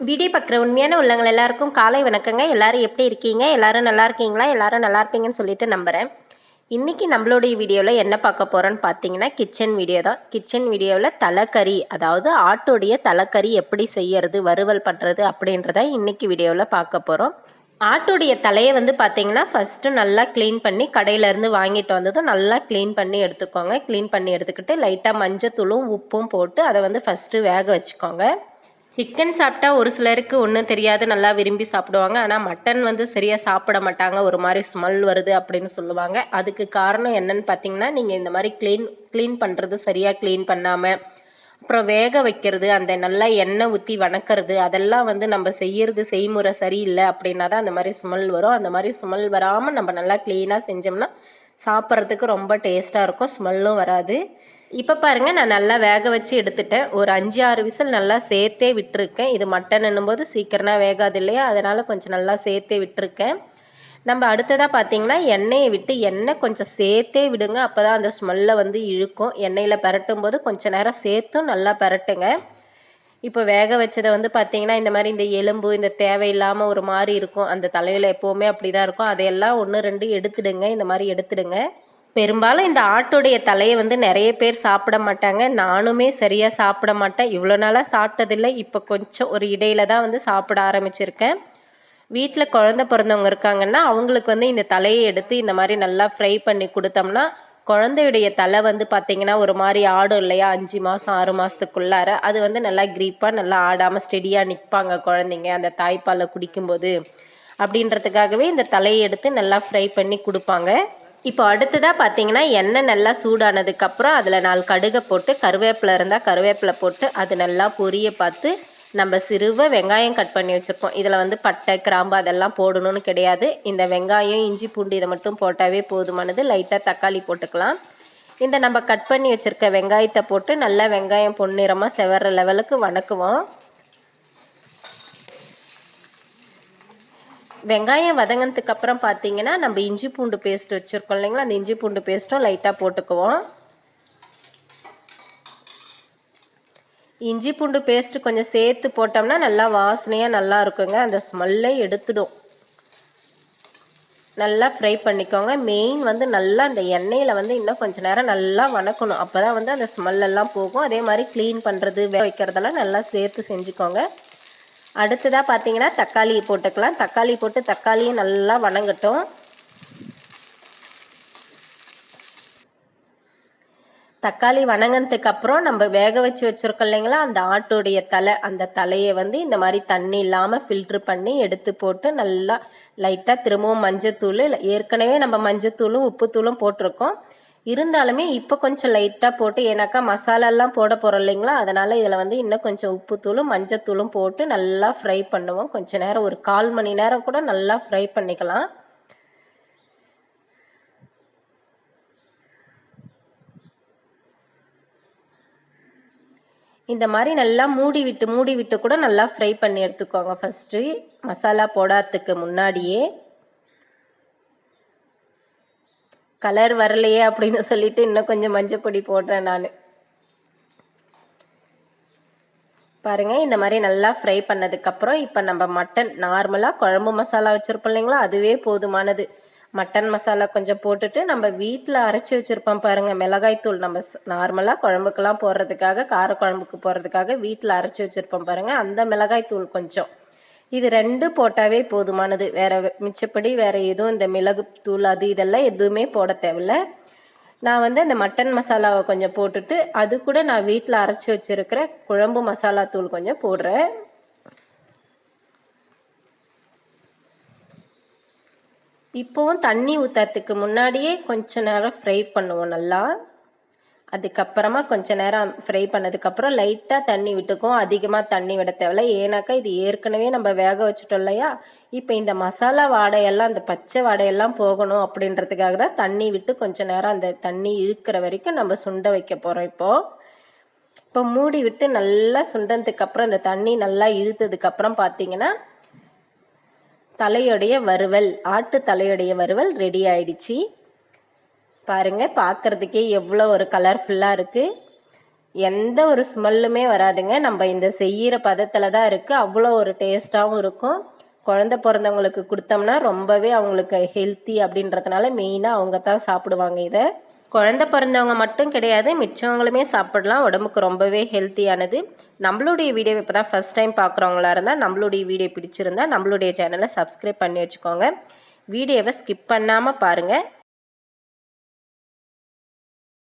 Video பார்க்குற உண்மையான உள்ளங்கள் எல்லாருக்கும் காலை வணக்கங்க. எல்லாரும் எப்படி இருக்கீங்க? எல்லாரும் நல்லா இருக்கீங்களா? எல்லாரும் நல்லா இருப்பீங்கன்னு சொல்லிட்டு நம்புகிறேன் இன்றைக்கி நம்மளுடைய வீடியோவில் என்ன பார்க்க போகிறோன்னு பார்த்தீங்கன்னா கிச்சன் வீடியோ தான். கிச்சன் வீடியோவில் தலைக்கறி அதாவது ஆட்டுடைய தலைக்கறி எப்படி செய்யறது வறுவல் பண்ணுறது அப்படின்றத இன்றைக்கி வீடியோவில் பார்க்க போகிறோம் ஆட்டுடைய தலையை வந்து பார்த்தீங்கன்னா ஃபஸ்ட்டு நல்லா க்ளீன் பண்ணி கடையிலேருந்து வாங்கிட்டு வந்ததும் நல்லா க்ளீன் பண்ணி எடுத்துக்கோங்க. க்ளீன் பண்ணி எடுத்துக்கிட்டு லைட்டாக மஞ்சத்தூளும் உப்பும் போட்டு அதை வந்து ஃபஸ்ட்டு வேக வச்சுக்கோங்க. சிக்கன் சாப்பிட்டா ஒரு சிலருக்கு ஒன்றும் தெரியாது நல்லா விரும்பி சாப்பிடுவாங்க. ஆனால் மட்டன் வந்து சரியாக சாப்பிட மாட்டாங்க. ஒரு மாதிரி ஸ்மெல் வருது அப்படின்னு சொல்லுவாங்க. அதுக்கு காரணம் என்னன்னு பார்த்தீங்கன்னா நீங்கள் இந்த மாதிரி க்ளீன் க்ளீன் பண்ணுறது சரியாக க்ளீன் பண்ணாமல் அப்புறம் வேக வைக்கிறது அந்த நல்லா எண்ணெய் ஊற்றி வணக்கிறது அதெல்லாம் வந்து நம்ம செய்யறது செய்முறை சரியில்லை அப்படின்னா தான் அந்த மாதிரி ஸ்மெல் வரும். அந்த மாதிரி ஸ்மெல் வராமல் நம்ம நல்லா க்ளீனாக செஞ்சோம்னா சாப்பிட்றதுக்கு ரொம்ப டேஸ்ட்டாக இருக்கும். ஸ்மெல்லும் வராது. இப்போ பாருங்கள் நான் நல்லா வேக வச்சு எடுத்துட்டேன். ஒரு அஞ்சு ஆறு விசில் நல்லா சேர்த்தே விட்டுருக்கேன். இது மட்டன் போது சீக்கிரமாக வேகாது இல்லையா? அதனால் கொஞ்சம் நல்லா சேர்த்தே விட்டுருக்கேன். நம்ம அடுத்ததாக பார்த்தீங்கன்னா எண்ணெயை விட்டு எண்ணெய் கொஞ்சம் சேர்த்தே விடுங்க. அப்போ தான் அந்த ஸ்மெல்லை வந்து இழுக்கும். எண்ணெயில் பரட்டும் போது கொஞ்சம் நேரம் சேர்த்தும் நல்லா பரட்டுங்க. இப்போ வேக வச்சதை வந்து பார்த்தீங்கன்னா இந்த மாதிரி இந்த எலும்பு இந்த தேவையில்லாமல் ஒரு மாதிரி இருக்கும். அந்த தலையில் எப்போவுமே அப்படி தான் இருக்கும். அதையெல்லாம் ஒன்று ரெண்டு எடுத்துடுங்க. இந்த மாதிரி எடுத்துடுங்க. பெரும்பாலும் இந்த ஆட்டுடைய தலையை வந்து நிறைய பேர் சாப்பிட மாட்டாங்க. நானுமே சரியாக சாப்பிட மாட்டேன். இவ்வளோ நாளாக சாப்பிட்டதில்லை. இப்போ கொஞ்சம் ஒரு இடையில தான் வந்து சாப்பிட ஆரம்பிச்சிருக்கேன். வீட்டில் குழந்த பிறந்தவங்க இருக்காங்கன்னா அவங்களுக்கு வந்து இந்த தலையை எடுத்து இந்த மாதிரி நல்லா ஃப்ரை பண்ணி கொடுத்தோம்னா குழந்தையுடைய தலை வந்து பார்த்திங்கன்னா ஒரு மாதிரி ஆடும் இல்லையா? அஞ்சு மாதம் ஆறு மாதத்துக்குள்ளார அது வந்து நல்லா க்ரீப்பாக நல்லா ஆடாமல் ஸ்டெடியாக நிற்பாங்க குழந்தைங்க. அந்த தாய்ப்பாலை குடிக்கும்போது அப்படின்றதுக்காகவே இந்த தலையை எடுத்து நல்லா ஃப்ரை பண்ணி கொடுப்பாங்க. இப்போ அடுத்ததாக பார்த்தீங்கன்னா எண்ணெய் நல்லா சூடானதுக்கப்புறம் அதில் நாலு கடுகை போட்டு கருவேப்பிலை இருந்தால் கருவேப்பிலை போட்டு அது நல்லா பொரிய பார்த்து நம்ம சிறுவை வெங்காயம் கட் பண்ணி வச்சுருப்போம். இதில் வந்து பட்டை கிராம்பு அதெல்லாம் போடணும்னு கிடையாது. இந்த வெங்காயம் இஞ்சி பூண்டு இதை மட்டும் போட்டாவே போதுமானது. லைட்டாக தக்காளி போட்டுக்கலாம். இந்த நம்ம கட் பண்ணி வச்சுருக்க வெங்காயத்தை போட்டு நல்லா வெங்காயம் பொன்னிறமாக செவர்ற லெவலுக்கு வணக்குவோம். வெங்காயம் வதங்கினதுக்கு அப்புறம் பார்த்தீங்கன்னா நம்ம இஞ்சி பூண்டு பேஸ்ட் வச்சுருக்கோம் இல்லைங்களா? அந்த இஞ்சி பூண்டு பேஸ்ட்டும் லைட்டாக போட்டுக்குவோம். இஞ்சி பூண்டு பேஸ்ட்டு கொஞ்சம் சேர்த்து போட்டோம்னா நல்லா வாசனையாக நல்லா இருக்குங்க. அந்த ஸ்மெல்லே எடுத்துடும். நல்லா ஃப்ரை பண்ணிக்கோங்க. மெயின் வந்து நல்லா அந்த எண்ணெயில் வந்து இன்னும் கொஞ்சம் நேரம் நல்லா வணக்கணும். அப்போ தான் வந்து அந்த ஸ்மெல்லெல்லாம் போகும். அதே மாதிரி க்ளீன் பண்ணுறது வைக்கிறதெல்லாம் நல்லா சேர்த்து செஞ்சுக்கோங்க. அடுத்ததாக பார்த்தீங்கன்னா தக்காளி போட்டுக்கலாம். தக்காளி போட்டு தக்காளியும் நல்லா வணங்கட்டும். தக்காளி வணங்கினதுக்கு அப்புறம் நம்ம வேக வச்சு வச்சுருக்கோம் இல்லைங்களா? அந்த ஆட்டுடைய தலை அந்த தலையை வந்து இந்த மாதிரி தண்ணி இல்லாமல் ஃபில்ட்ரு பண்ணி எடுத்து போட்டு நல்லா லைட்டாக திரும்பவும் மஞ்சத்தூள் ஏற்கனவே நம்ம மஞ்சத்தூளும் உப்புத்தூளும் போட்டிருக்கோம். இருந்தாலுமே இப்போ கொஞ்சம் லைட்டாக போட்டு ஏன்னாக்கா மசாலாலாம் போட போகிறோம் இல்லைங்களா? அதனால் இதில் வந்து இன்னும் கொஞ்சம் உப்புத்தூளும் மஞ்சத்தூளும் போட்டு நல்லா ஃப்ரை பண்ணுவோம். கொஞ்சம் நேரம் ஒரு கால் மணி நேரம் கூட நல்லா ஃப்ரை பண்ணிக்கலாம். இந்த மாதிரி நல்லா மூடி விட்டு மூடி விட்டு கூட நல்லா ஃப்ரை பண்ணி எடுத்துக்கோங்க. ஃபஸ்ட்டு மசாலா போடாததுக்கு முன்னாடியே கலர் வரலையே அப்படின்னு சொல்லிட்டு இன்னும் கொஞ்சம் மஞ்சப்பொடி போடுறேன் நான். பாருங்கள் இந்த மாதிரி நல்லா ஃப்ரை பண்ணதுக்கப்புறம் இப்போ நம்ம மட்டன் நார்மலாக குழம்பு மசாலா வச்சுருப்போம் இல்லைங்களா? அதுவே போதுமானது. மட்டன் மசாலா கொஞ்சம் போட்டுட்டு நம்ம வீட்டில் அரைச்சி வச்சுருப்போம் பாருங்கள் மிளகாய்த்தூள் நம்ம நார்மலாக குழம்புக்கெல்லாம் போடுறதுக்காக கார குழம்புக்கு போடுறதுக்காக வீட்டில் அரைச்சி வச்சுருப்போம் பாருங்கள் அந்த மிளகாய்த்தூள் கொஞ்சம். இது ரெண்டு போட்டாவே போதுமானது. வேறு மிச்சப்படி வேறு எதுவும் இந்த மிளகு தூள் அது இதெல்லாம் எதுவுமே போட தேவையில்ல. நான் வந்து இந்த மட்டன் மசாலாவை கொஞ்சம் போட்டுட்டு அது கூட நான் வீட்டில் அரைச்சி வச்சுருக்கிற குழம்பு மசாலா தூள் கொஞ்சம் போடுறேன். இப்போவும் தண்ணி ஊற்றுறதுக்கு முன்னாடியே கொஞ்ச நேரம் ஃப்ரை பண்ணுவோம் நல்லா. அதுக்கப்புறமா கொஞ்ச நேரம் ஃப்ரை பண்ணதுக்கப்புறம் லைட்டாக தண்ணி விட்டுக்கும் அதிகமாக தண்ணி விட தேவையில்ல. ஏன்னாக்கா இது ஏற்கனவே நம்ம வேக வச்சுட்டோம் இல்லையா? இப்போ இந்த மசாலா வாடையெல்லாம் அந்த பச்சை வாடையெல்லாம் போகணும் அப்படின்றதுக்காக தான் தண்ணி விட்டு கொஞ்ச நேரம் அந்த தண்ணி இழுக்கிற வரைக்கும் நம்ம சுண்ட வைக்க போகிறோம் இப்போது இப்போ மூடி விட்டு நல்லா சுண்டதுக்கப்புறம் அந்த தண்ணி நல்லா இழுத்ததுக்கப்புறம் பார்த்தீங்கன்னா தலையுடைய வறுவல் ஆட்டு தலையுடைய வறுவல் ரெடி ஆயிடுச்சு. பாருங்கள் பார்க்குறதுக்கே எவ்வளோ ஒரு கலர்ஃபுல்லாக இருக்குது எந்த ஒரு ஸ்மெல்லுமே வராதுங்க. நம்ம இந்த செய்கிற பதத்தில் தான் இருக்குது அவ்வளோ ஒரு டேஸ்ட்டாகவும் இருக்கும். குழந்த பிறந்தவங்களுக்கு கொடுத்தோம்னா ரொம்பவே அவங்களுக்கு ஹெல்த்தி அப்படின்றதுனால மெயினாக அவங்க தான் சாப்பிடுவாங்க இதை. குழந்த பிறந்தவங்க மட்டும் கிடையாது மிச்சவங்களுமே சாப்பிடலாம். உடம்புக்கு ரொம்பவே ஹெல்த்தியானது நம்மளுடைய வீடியோ இப்போ தான் ஃபஸ்ட் டைம் பார்க்குறவங்களா இருந்தால் நம்மளுடைய வீடியோ பிடிச்சிருந்தா நம்மளுடைய சேனலை சப்ஸ்கிரைப் பண்ணி வச்சுக்கோங்க. வீடியோவை ஸ்கிப் பண்ணாமல் பாருங்கள்